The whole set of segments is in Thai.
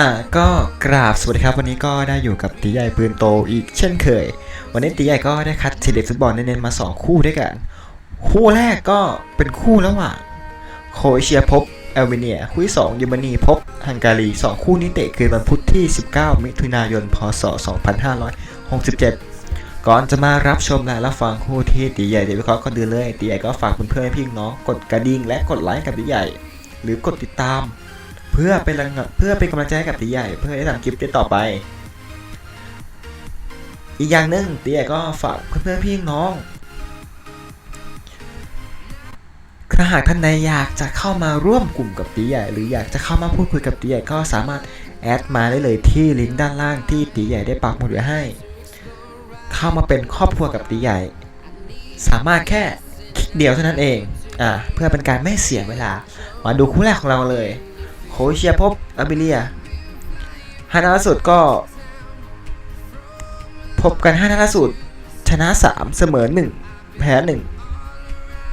อะก็กราบสวัสดีครับวันนี้ก็ได้อยู่กับตีใหญ่ปืนโตอีกเช่นเคย วันนี้ตีใหญ่ก็ได้คัดทีเด็ดฟุตบอลเน้นๆมา 2 คู่ด้วยกัน คู่แรกก็เป็นคู่ระหว่างโครเอเชียพบแอลเบเนีย คู่ที่2เยอรมนีพบฮังการี 2 คู่นี้เตะคือวันพุธที่ 19 มิถุนายน พศ 2567 ก่อนจะมารับชมและรับฟังคู่ที่ตีใหญ่เดวิเคราะห์ก็ดูเลยตีใหญ่ก็ฝากเพื่อนๆพี่น้องกดกระดิ่งและกดไลค์กับตีใหญ่ หรือกดติดตาม เพื่อเป็นแรงเพื่อเป็นกำลังใจให้กับตีใหญ่ เพื่อให้ทำคลิปได้ต่อไป อีกอย่างหนึ่งตีใหญ่ก็ฝากเพื่อนๆพี่น้องถ้าหากท่านใดอยากจะเข้ามาร่วมกลุ่มกับตีใหญ่ หรืออยากจะเข้ามาพูดคุยกับตีใหญ่ก็สามารถแอดมาได้เลยที่ลิงก์ด้านล่างที่ตีใหญ่ได้ปักหมุดไว้ให้ เข้ามาเป็นครอบครัวกับตีใหญ่ สามารถแค่คลิกเดียวเท่านั้นเองอ่าเพื่อเป็นการไม่เสียเวลา มาดูคู่แรกของเราเลย โคเอเชียพบอาร์เบเลียห้านัดล่าสุดก็ พบกันห้านัดล่าสุด ชนะ 3 เสมอ 1 แพ้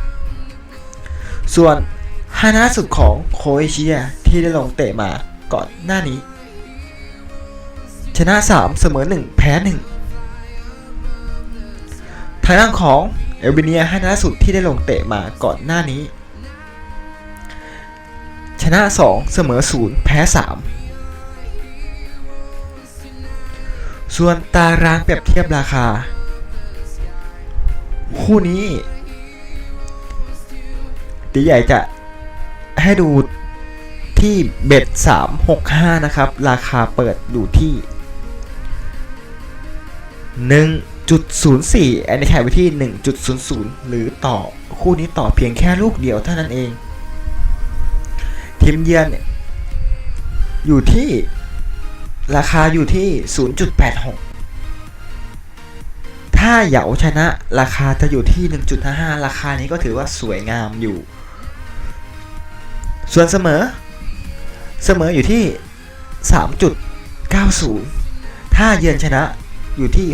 1 ส่วนห้านัดล่าสุดของโคเอเชียที่ได้ลงเตะมาก่อนหน้านี้ ชนะ 3 เสมอ 1 แพ้ 1 ทางด้านของเอลเบเนียห้านัดล่าสุดที่ได้ลงเตะมาก่อนหน้านี้ ชนะ 2 เสมอ 0 แพ้ 3 ส่วนตารางเปรียบเทียบราคา คู่นี้ตีใหญ่จะให้ดูที่เบ็ด365 นะครับ ราคาเปิดอยู่ที่ 1.04 อันนี้ขายไว้ที่ 1.00 หรือต่อคู่นี้ต่อเพียงแค่ลูกเดียวเท่านั้นเอง ทีมเยือนเนี่ยอยู่ที่ราคาอยู่ที่ 0.86 ถ้าเหยาชนะราคาจะอยู่ที่ 1.55 ราคานี้ก็ถือว่าสวยงามอยู่ ส่วนเสมอ เสมออยู่ที่ 3.90 ถ้าเยือนชนะอยู่ที่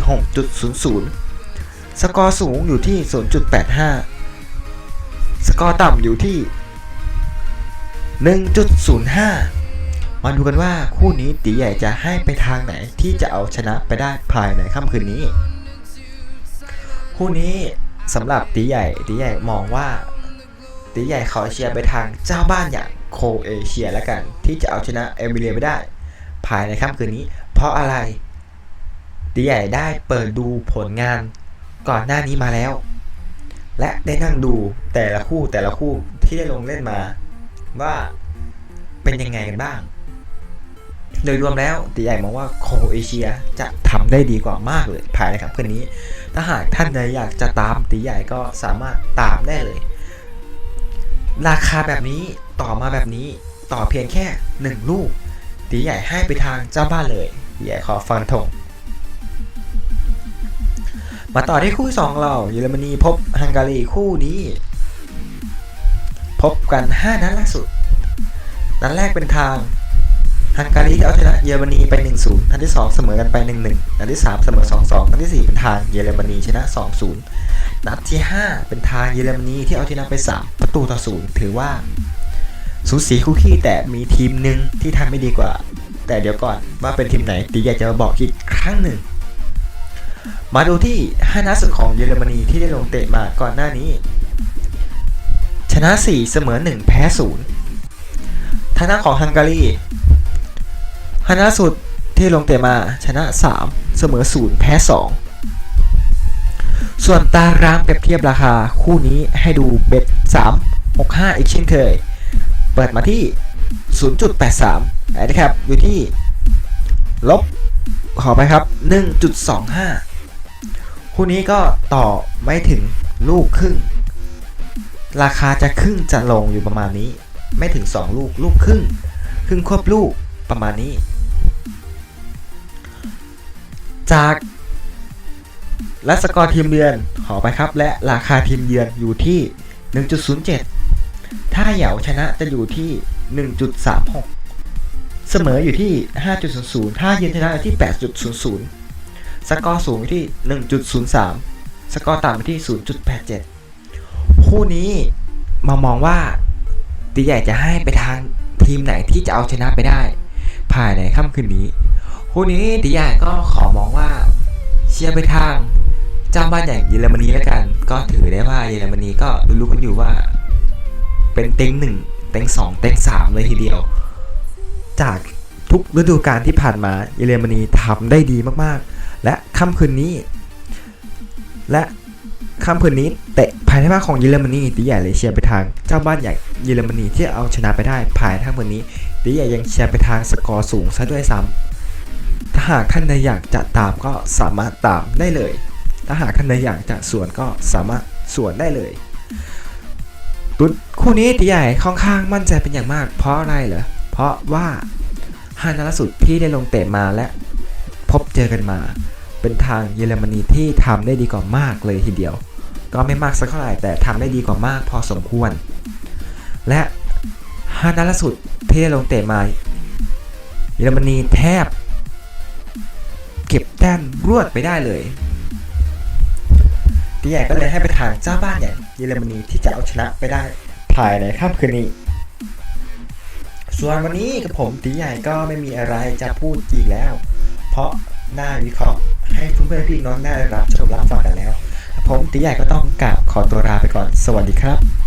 6.00 สกอร์สูงอยู่ที่ 0.85 สกอร์ต่ำอยู่ที่ 1.05 มาดูกันว่าคู่นี้ตีใหญ่จะให้ไปทางไหนที่จะเอาชนะไปได้ภายในค่ำคืนนี้ คู่นี้สำหรับตีใหญ่ตีใหญ่มองว่าตีใหญ่ขอเชียร์ไปทางเจ้าบ้านอย่างโคเอเชียแล้วกัน ที่จะเอาชนะเอมิเลียไปได้ ภายในค่ำคืนนี้ เพราะอะไรตีใหญ่ได้เปิดดูผลงานก่อนหน้านี้มาแล้ว และได้นั่งดูแต่ละคู่แต่ละคู่ที่ได้ลงเล่นมา ว่าเป็นยังไงกันบ้าง โดยรวมแล้วตีใหญ่มองว่าโคเอเชียจะทำได้ดีกว่ามากเลยภายในครับคืนนี้ ถ้าหากท่านใดอยากจะตามตีใหญ่ก็สามารถตามได้เลย ราคาแบบนี้ต่อมาแบบนี้ต่อเพียงแค่หนึ่งลูกตีใหญ่ให้ไปทางเจ้าบ้านเลยตีใหญ่ขอฟันธงมาต่อที่คู่สองเราเยอรมนีพบฮังการีคู่นี้ พบกัน 5 นัดล่าสุด นัดแรกเป็นทางฮังการีที่เอาชนะเยอรมนีไป 1-0 นัดที่ 2 เสมอกันไป 1-1 นัดที่ 3 เสมอ 2-2 นัดที่ 4 เป็นทางเยอรมนีชนะ 2-0 นัดที่ 5 เป็นทางเยอรมนีที่เอาชนะไป 3 ประตูต่อ 0 ถือว่าสูสีคู่ขี้แต่มีทีมหนึ่งที่ทำไม่ดีกว่า แต่เดี๋ยวก่อนว่าเป็นทีมไหนตีอยากจะมาบอกอีกครั้งหนึ่ง มาดูที่5นัดสุดของเยอรมนีที่ได้ลงเตะมาก่อนหน้านี้ ชนะ 4 เสมอ 1 แพ้ 0 ทางด้านของฮังการี5นัดสุดที่ลงเตะมาชนะ 3 เสมอ 0 แพ้ 2 ส่วนตารางเปรียบเทียบราคาคู่นี้ให้ดูเบ็ด3 6 5 อีกเช่นเคย เปิดมาที่ 0.83นะครับ อยู่ที่ ลบ ขอไปครับ 1.25 คู่นี้ก็ต่อไม่ถึงลูกครึ่ง ราคาจะครึ่งจะลงอยู่ประมาณนี้ ไม่ถึง 2 ลูก ลูกครึ่ง ครึ่งควบลูกประมาณนี้ จากและสกอร์ทีมเยือนขอไปครับ และราคาทีมเยือนอยู่ที่ 1.07 ถ้าเหยาชนะจะอยู่ที่ 1.36 เสมออยู่ที่ 5.00 ถ้าเยือนชนะอยู่ที่ 8.00 สกอร์สูงที่ 1.03 สกอร์ต่ำที่ 0.87 คู่นี้มามองว่าตีใหญ่จะให้ไปทางทีมไหนที่จะเอาชนะไปได้ ภายในค่ำคืนนี้ คู่นี้ตีใหญ่ก็ขอมองว่าเชียร์ไปทางเจ้าบ้านอย่างเยอรมนีแล้วกัน ก็ถือได้ว่าเยอรมนีก็รู้ๆกันอยู่ว่า เป็นเต็งหนึ่งเต็งสองเต็งสามเลยทีเดียว จากทุกฤดูกาลที่ผ่านมาเยอรมนีทำได้ดีมากๆ และค่ำคืนนี้ และ ค่ำคืนนี้เตะภายในบ้านของเยอรมนีตีใหญ่เลยเชียร์ไปทางเจ้าบ้านใหญ่เยอรมนีที่เอาชนะไปได้ภายในค่ำคืนนี้ตีใหญ่ยังเชียร์ไปทางสกอร์สูงซะด้วยซ้ำถ้าหากท่านใดอยากจะตามก็สามารถตามได้เลย ถ้าหากท่านใดอยากจะสวนก็สามารถสวนได้เลยตุนคู่นี้ตีใหญ่ค่อนข้างมั่นใจเป็นอย่างมาก เพราะอะไรเหรอเพราะว่าฮานาลดสุดที่ได้ลงเตะมาและพบเจอกันมา เป็นทางเยอรมนีที่ทำได้ดีกว่ามากเลยทีเดียว ก็ไม่มากสักเท่าไหร่แต่ทำได้ดีกว่ามากพอสมควร และฮานาลดสุดที่ได้ลงเตะมาเยอรมนีแทบ เก็บแต้มรวดไปได้เลยตีใหญ่ก็เลยให้ไปทางเจ้าบ้านอย่างเยอรมนีที่จะเอาชนะไปได้ภายในค่ำคืนนี้ ส่วนวันนี้กับผมตีใหญ่ก็ไม่มีอะไรจะพูดอีกแล้ว เพราะหน้าวิเคราะห์ให้เพื่อนๆพี่น้องได้รับชมรับฟัง ผมตีใหญ่ก็ต้องกราบขอตัวลาไปก่อน สวัสดีครับ